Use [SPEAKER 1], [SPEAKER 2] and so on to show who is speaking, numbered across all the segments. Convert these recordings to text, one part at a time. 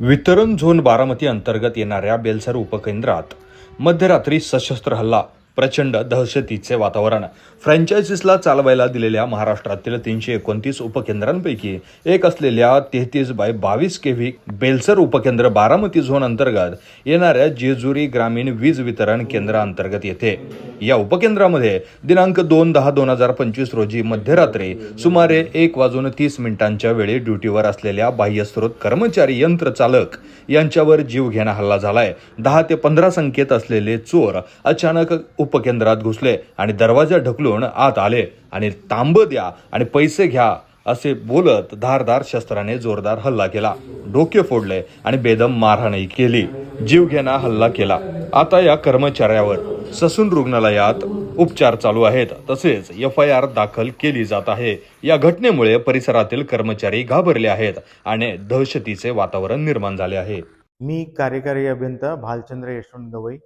[SPEAKER 1] वितरण झोन बारामती अंतर्गत येणाऱ्या बेलसर उपकेंद्रात मध्यरात्री सशस्त्र हल्ला प्रचंड दहशतीचे वातावरण. फ्रँचायझीसला चालवायला दिलेल्या महाराष्ट्रातील तीनशे एकोणतीस उपकेंद्रांपैकी एक असलेल्या तेहतीस बाय बावीस केव्ही बेलसर उपकेंद्र बारामती झोन अंतर्गत येणाऱ्या जेजुरी ग्रामीण वीज वितरण केंद्राअंतर्गत येते. या उपकेंद्रामध्ये दिनांक दोन दहा दोन हजार पंचवीस रोजी मध्यरात्री सुमारे एक वाजून तीस मिनिटांच्या वेळी ड्युटीवर असलेल्या बाह्यस्रोत कर्मचारी यंत्रचालक यांच्यावर जीवघेणा हल्ला झालाय. दहा ते पंधरा संख्येत असलेले चोर अचानक उपकेंद्रात घुसले आणि दरवाजा ढकलून आत आले आणि तांब द्या आणि पैसे घ्या असे बोलत धारदार शस्त्राने जोरदार हल्ला केला. डोके फोडले आणि बेदम मारहाणही केली. जीवघेणा हल्ला केला. आता या कर्मचाऱ्यावर. ससून रुग्णालयात उपचार चालू आहेत. तसेच एफ आय आर दाखल केली जात आहे. या घटनेमुळे परिसरातील कर्मचारी घाबरले आहेत आणि दहशतीचे वातावरण निर्माण झाले आहे.
[SPEAKER 2] मी कार्यकारी अभियंता भालचंद्र यशवंत गवई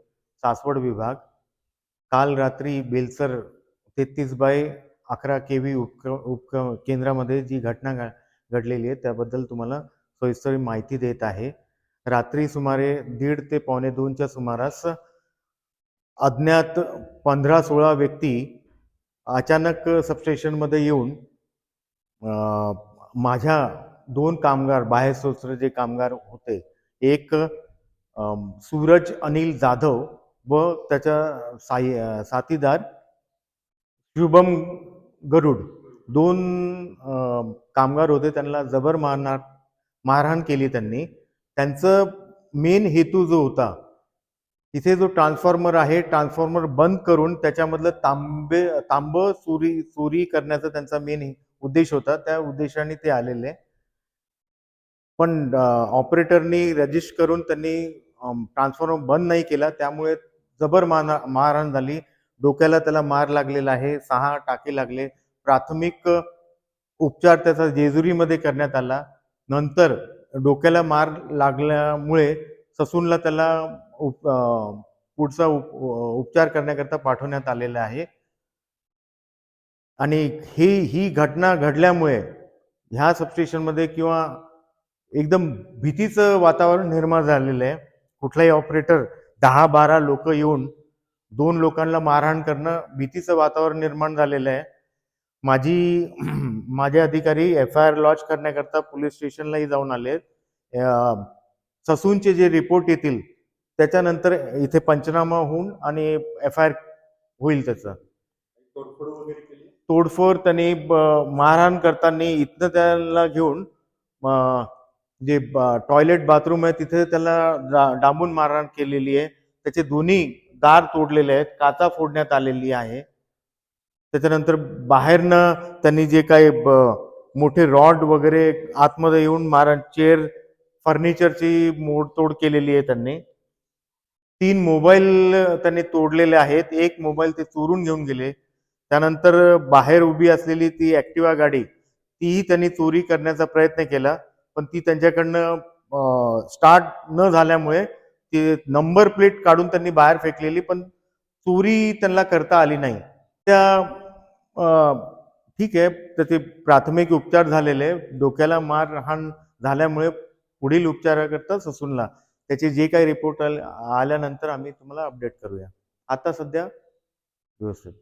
[SPEAKER 2] सासवड विभाग काल रात्री बेलसर तेहतीस बाय अकरा के व्ही उपक उपक केंद्रामध्ये जी घटना घ घडलेली आहे त्याबद्दल तुम्हाला सविस्तर माहिती देत आहे. रात्री सुमारे दीड ते पावणे दोनच्या सुमारास अज्ञात पंधरा सोळा व्यक्ती अचानक सबस्टेशनमध्ये येऊन माझ्या दोन कामगार बाहेर सोसरे जे कामगार होते एक सूरज अनिल जाधव व त्याच्या साई साथीदार शुभम गरुड. दोन कामगार होते त्यांना जबर मारणार मारहाण केली त्यांनी. त्यांचं मेन हेतू जो होता तिथे जो ट्रान्सफॉर्मर आहे ट्रान्सफॉर्मर बंद करून त्याच्यामधलं तांबे तांब चोरी चोरी करण्याचा त्यांचा मेन उद्देश होता. त्या उद्देशाने ते आलेले. पण ऑपरेटरनी रजिस्ट करून त्यांनी ट्रान्सफॉर्मर बंद नाही केला. त्यामुळे जबर माना मारहाण झाली. डोक्याला त्याला मार लागलेला आहे. सहा टाके लागले. प्राथमिक उपचार त्याचा जेजुरीमध्ये करण्यात आला. नंतर डोक्याला मार लागल्यामुळे ससूनला त्याला उप पुढचा उप उपचार करण्याकरता पाठवण्यात आलेला आहे. आणि ही ही घटना घडल्यामुळे ह्या सबस्टेशनमध्ये किंवा एकदम भीतीचं वातावरण निर्माण झालेलं आहे. कुठलाही ऑपरेटर दहा बारा लोक येऊन दोन लोकांना मारहाण करणं भीतीचं वातावरण निर्माण झालेलं आहे. माझी माझे अधिकारी एफ आय आर लॉन्च करण्याकरता पोलीस स्टेशनलाही जाऊन आले ससूनचे जे रिपोर्ट येतील त्याच्यानंतर इथे पंचनामा होऊन आणि एफ आय आर होईल त्याचं. तोडफोड त्यांनी ब- मारहाण करताना इथनं त्याला घेऊन जे टॉयलेट बाथरूम आहे तिथे त्याला डांबून मारहाण केलेली आहे. त्याचे दोन्ही दार तोडलेले आहेत काचा फोडण्यात आलेली आहे. त्याच्यानंतर बाहेरनं त्यांनी जे काही मोठे रॉड वगैरे आतमध्ये येऊन मारण चेअर फर्निचरची मोडतोड केलेली आहे त्यांनी. तीन मोबाईल त्यांनी तोडलेले आहेत. एक मोबाईल ते चोरून घेऊन गेले. त्यानंतर बाहेर उभी असलेली ती ऍक्टिवा गाडी तीही त्यांनी चोरी करण्याचा प्रयत्न केला. पण ती त्यांच्याकडनं स्टार्ट न झाल्यामुळे ती नंबर प्लेट काढून त्यांनी बाहेर फेकलेली पण चोरी त्यांना करता आली नाही. त्या ठीक आहे त्याचे प्राथमिक उपचार झालेले डोक्याला मारहाण झाल्यामुळे पुढील उपचाराकरता ससूनला. त्याचे जे काही रिपोर्ट आल्यानंतर आम्ही तुम्हाला अपडेट करूया. आता सध्या व्यवस्थित.